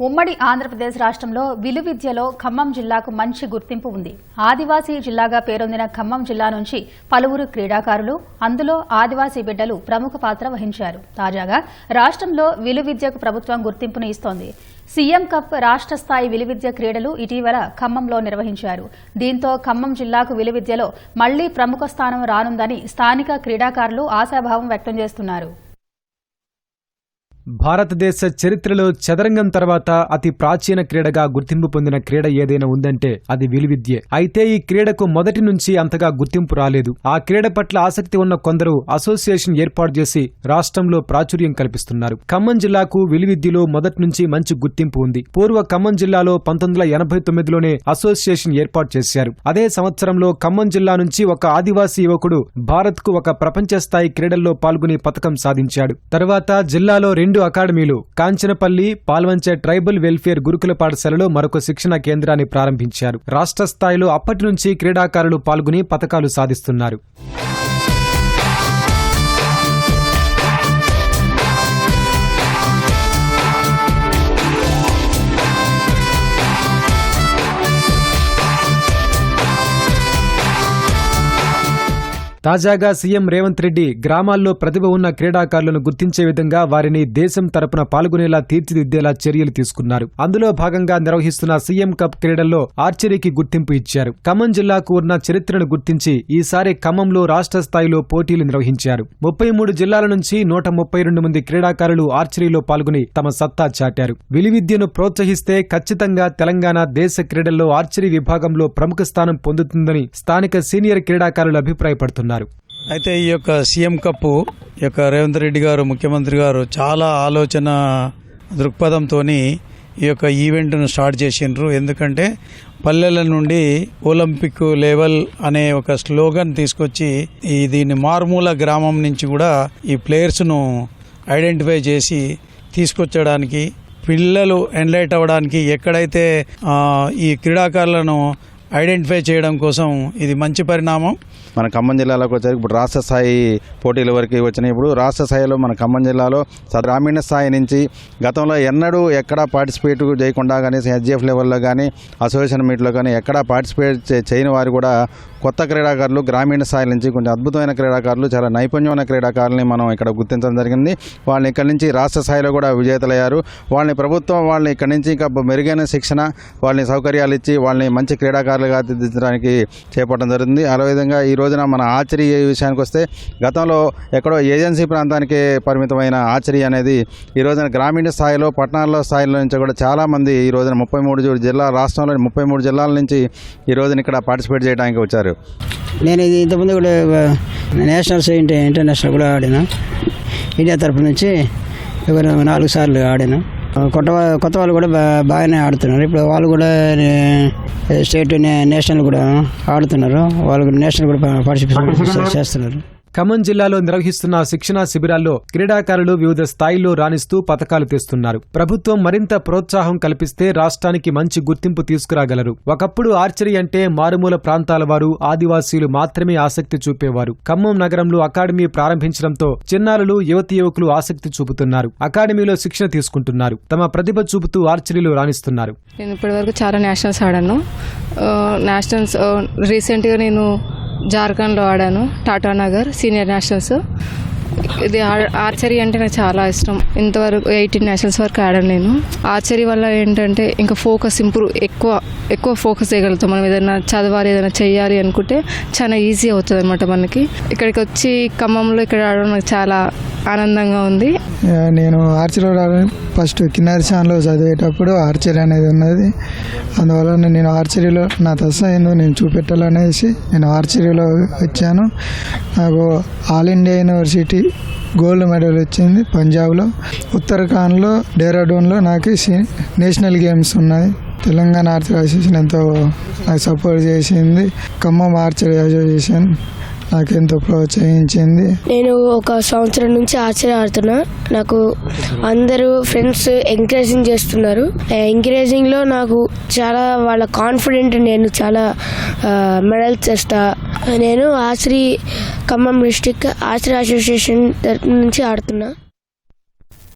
ఉమ్మడి ఆంధ్రప్రదేశ్ రాష్ట్రంలో విలువిద్యలో ఖమ్మం జిల్లాకు మంచి గుర్తింపు ఉంది. ఆదివాసీ జిల్లాగా పేరొందిన ఖమ్మం జిల్లా నుంచి పలువురు క్రీడాకారులు అందులో ఆదివాసీ బిడ్డలు ప్రముఖ పాత్ర వహించారు. తాజాగా రాష్ట్రంలో విలువిద్యకు ప్రభుత్వం గుర్తింపును ఇస్తోంది. సీఎం కప్ రాష్ట్ర స్థాయి విలువిద్య క్రీడలు ఇటీవల ఖమ్మంలో నిర్వహించారు. దీంతో ఖమ్మం జిల్లాకు విలువిద్యలో మళ్ళీ ప్రముఖ స్థానం రానుందని స్థానిక క్రీడాకారులు ఆశాభావం వ్యక్తం చేస్తున్నారు. భారతదేశ చరిత్రలో చదరంగం తర్వాత అతి ప్రాచీన క్రీడగా గుర్తింపు పొందిన క్రీడ ఏదైనా ఉందంటే అది విలువిద్యే. అయితే ఈ క్రీడకు మొదటి నుంచి అంతగా గుర్తింపు రాలేదు. ఆ క్రీడ పట్ల ఆసక్తి ఉన్న కొందరు అసోసియేషన్ ఏర్పాటు చేసి రాష్ట్రంలో ప్రాచుర్యం కల్పిస్తున్నారు. ఖమ్మం జిల్లాకు విలువిద్యలో మొదటి నుంచి మంచి గుర్తింపు ఉంది. పూర్వ ఖమ్మం జిల్లాలో పంతొమ్మిది వందల ఎనభై తొమ్మిదిలోనే అసోసియేషన్ ఏర్పాటు చేశారు. అదే సంవత్సరంలో ఖమ్మం జిల్లా నుంచి ఒక ఆదివాసీ యువకుడు భారత్కు ఒక ప్రపంచ స్థాయి క్రీడల్లో పాల్గొని పథకం సాధించాడు. తర్వాత జిల్లాలో రెండు అకాడమీలు కాంచనపల్లి పాల్వంచే ట్రైబల్ వెల్ఫేర్ గురుకుల పాఠశాలలో మరొక శిక్షణ కేంద్రాన్ని ప్రారంభించారు. రాష్ట్ర స్థాయిలో అప్పటి నుంచి క్రీడాకారులు పాల్గొని పథకాలు సాధిస్తున్నారు. తాజాగా సీఎం రేవంత్ రెడ్డి గ్రామాల్లో ప్రతిభ ఉన్న క్రీడాకారులను గుర్తించే విధంగా వారిని దేశం తరపున పాల్గొనేలా తీర్చిదిద్దేలా చర్యలు తీసుకున్నారు. అందులో భాగంగా నిర్వహిస్తున్న సీఎం కప్ క్రీడల్లో ఆర్చరీకి గుర్తింపు ఇచ్చారు. ఖమ్మం జిల్లాకు ఉన్న చరిత్రను గుర్తించి ఈసారి ఖమ్మంలో రాష్ట్ర స్థాయిలో పోటీలు నిర్వహించారు. ముప్పై మూడు జిల్లాల నుంచి నూట ముప్పై రెండు మంది క్రీడాకారులు ఆర్చరీలో పాల్గొని తమ సత్తా చాటారు. విలువిద్యను ప్రోత్సహిస్తే ఖచ్చితంగా తెలంగాణ దేశ క్రీడల్లో ఆర్చరీ విభాగంలో ప్రముఖ స్థానం పొందుతుందని స్థానిక సీనియర్ క్రీడాకారులు అభిప్రాయపడుతున్నారు. అయితే ఈ యొక్క సీఎం కప్పు ఈ యొక్క రేవంత్ రెడ్డి గారు ముఖ్యమంత్రి గారు చాలా ఆలోచన దృక్పథంతో ఈ యొక్క ఈవెంట్ను స్టార్ట్ చేసిండ్రు. ఎందుకంటే పల్లెల నుండి ఒలింపిక్ లెవెల్ అనే ఒక స్లోగన్ తీసుకొచ్చి ఈ దీన్ని మారుమూల గ్రామం నుంచి కూడా ఈ ప్లేయర్స్ను ఐడెంటిఫై చేసి తీసుకొచ్చడానికి పిల్లలు ఎన్లైట్ అవ్వడానికి ఎక్కడైతే ఈ క్రీడాకారులను ఐడెంటిఫై చేయడం కోసం ఇది మంచి పరిణామం. మన ఖమ్మం జిల్లాలోకి వచ్చారు ఇప్పుడు రాష్ట్ర స్థాయి పోటీల వరకు వచ్చినాయి. ఇప్పుడు రాష్ట్ర స్థాయిలో మన ఖమ్మం జిల్లాలో స- గ్రామీణ స్థాయి నుంచి గతంలో ఎన్నడూ ఎక్కడా పార్టిసిపేట్ చేయకుండా కానీ హెచ్జిఎఫ్ లెవెల్లో కానీ అసోసియేషన్ మీట్లో కానీ ఎక్కడా పార్టిసిపేట్ చేయని వారు కూడా కొత్త క్రీడాకారులు గ్రామీణ స్థాయి నుంచి కొంచెం అద్భుతమైన క్రీడాకారులు చాలా నైపుణ్యమైన క్రీడాకారుల్ని మనం ఇక్కడ గుర్తించడం జరిగింది. వాళ్ళని ఇక్కడ నుంచి రాష్ట్ర స్థాయిలో కూడా విజేతలయ్యారు. వాళ్ళని ప్రభుత్వం వాళ్ళని ఇక్కడ నుంచి ఇంకా మెరుగైన శిక్షణ వాళ్ళని సౌకర్యాలు ఇచ్చి వాళ్ళని మంచి క్రీడాకారులుగా తీర్చడానికి చేపట్టడం జరుగుతుంది అదేవిధంగా ఈ రోజున మన ఆచరి విషయానికి వస్తే గతంలో ఎక్కడో ఏజెన్సీ ప్రాంతానికి పరిమితమైన ఆచరి అనేది ఈ రోజున గ్రామీణ స్థాయిలో పట్టణాల్లో స్థాయిలో నుంచి కూడా చాలామంది ఈ రోజున ముప్పై మూడు జిల్లా రాష్ట్రంలోని ముప్పై మూడు జిల్లాల నుంచి ఈ రోజున ఇక్కడ పార్టిసిపేట్ చేయడానికి వచ్చారు. నేను ఇది ఇంతకుముందు కూడా నేషనల్స్ ఇంటర్ ఇంటర్నేషనల్ కూడా ఆడినా. ఇండియా తరపు నుంచి ఎవరు నాలుగు సార్లు ఆడాను. కొత్త కొత్త వాళ్ళు కూడా బాగానే ఆడుతున్నారు. ఇప్పుడు వాళ్ళు కూడా స్టేట్ నే- నేషనల్ కూడా ఆడుతున్నారు. వాళ్ళు కూడా నేషనల్ కూడా పార్టిసిపేట్ చేస్తున్నారు. ఖమ్మం జిల్లాలో నిర్వహిస్తున్న శిక్షణా శిబిరాల్లో క్రీడాకారులు వివిధ స్థాయిల్లో రాణిస్తూ పథకాలు తెస్తున్నారు. ప్రభుత్వం మరింత ప్రోత్సాహం కల్పిస్తే రాష్ట్రానికి మంచి గుర్తింపు తీసుకురాగలరు. ఒకప్పుడు ఆర్చరీ అంటే మారుమూల ప్రాంతాల వారు ఆదివాసీలు మాత్రమే ఆసక్తి చూపేవారు. ఖమ్మం నగరంలో అకాడమీ ప్రారంభించడంతో చిన్నారులు యువతి యువకులు ఆసక్తి చూపుతున్నారు. అకాడమీలో శిక్షణ తీసుకుంటున్నారు. తమ ప్రతిభ చూపుతూ ఆర్చరీలో రాణిస్తున్నారు. నేను ఇప్పటివరకు చాలా నేషనల్స్ ఆడాను. నేషనల్స్ రీసెంట్గా నేను జార్ఖండ్లో ఆడాను. Tata Nagar senior nationals. ఇది ఆ- ఆర్చరీ అంటే నాకు చాలా ఇష్టం. ఇంతవరకు ఎయిటీన్ నేషనల్స్ వరకు ఆడాను నేను. ఆర్చరీ వల్ల ఏంటంటే ఇంకా ఫోకస్ ఇంప్రూవ్ ఎక్కువ ఎక్కువ ఫోకస్ చేయగలుగుతాం. మనం ఏదైనా చదవాలి ఏదైనా చేయాలి అనుకుంటే చాలా ఈజీ అవుతుంది అనమాట మనకి. ఇక్కడికి వచ్చి ఖమ్మంలో ఇక్కడ ఆడడం నాకు చాలా ఆనందంగా ఉంది. నేను నేను ఆడడం ఫస్ట్ కిన్నర్ ఛానల్లో చదివేటప్పుడు ఆర్చరీ అనేది ఉన్నది. అందువల్ల నేను ఆర్చరీలో నా దశ ఏందో నేను చూపెట్టాలనేసి నేను ఆర్చరీలో వచ్చాను. నాకు all India university gold medal వచ్చింది పంజాబ్లో. ఉత్తరాఖండ్లో డెహ్రాడూన్లో నాకు సి- నేషనల్ గేమ్స్ ఉన్నాయి. తెలంగాణ ఆర్చరీ అసోసియేషన్ ఎంతో నాకు సపోర్ట్ చేసింది. Khammam archery association. నాకెంతో ప్రోత్సహించింది. నేను ఒక సంవత్సరం నుంచి ఆర్చరీ ఆడుతున్నా నాకు అందరూ ఫ్రెండ్స్ ఎంకరేజింగ్ చేస్తున్నారు. ఎంకరేజింగ్లో నాకు చాలా వాళ్ళ కాన్ఫిడెంట్ నేను చాలా మెడల్స్ తెస్తా నేను ఆశ్రీ ఖమ్మం డిస్టిక్ ఆశ్రీ అసోసియేషన్ తరపు నుంచి ఆడుతున్నా.